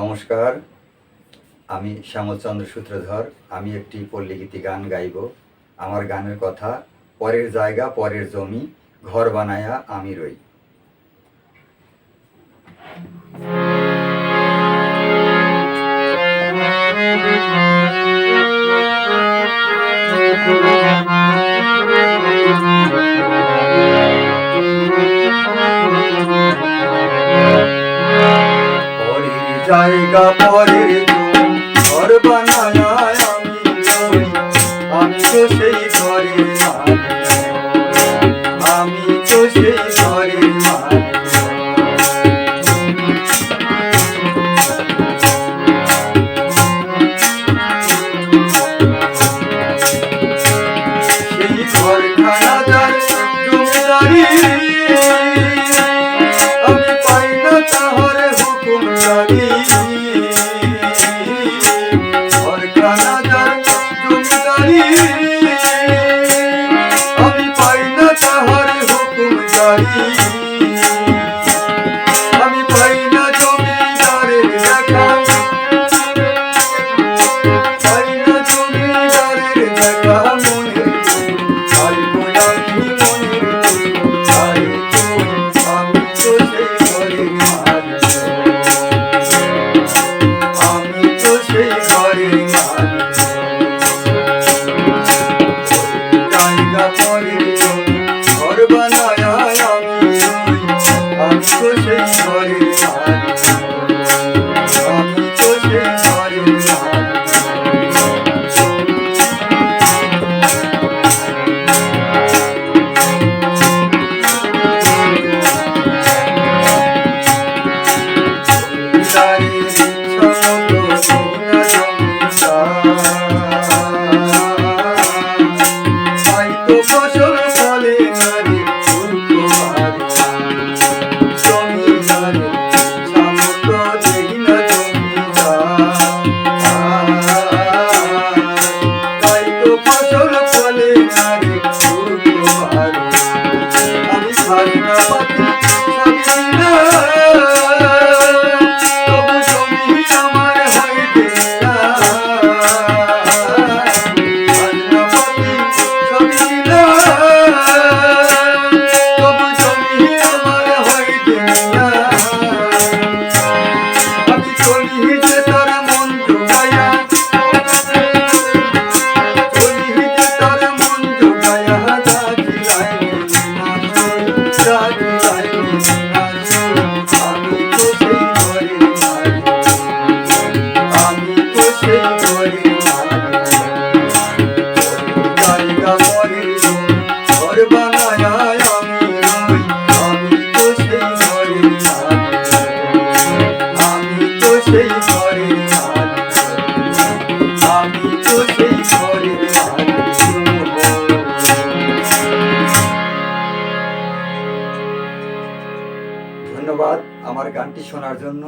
নমস্কার। আমি শ্যামলচন্দ্র সূত্রধর। আমি একটি পল্লীগীতি গান গাইব। আমার গানের কথা, পরের জায়গা, পরের জমি, ঘর বানায়া আমি রই। জায়গা পরের ঘর বানায় আমি। আমি তো সেই você ধন্যবাদ আমার গানটি শোনার জন্য।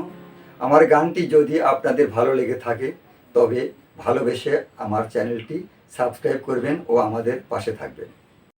আমার গানটি যদি আপনাদের ভালো লেগে থাকে, তবে ভালোবেসে আমার চ্যানেলটি সাবস্ক্রাইব করবেন ও আমাদের পাশে থাকবেন।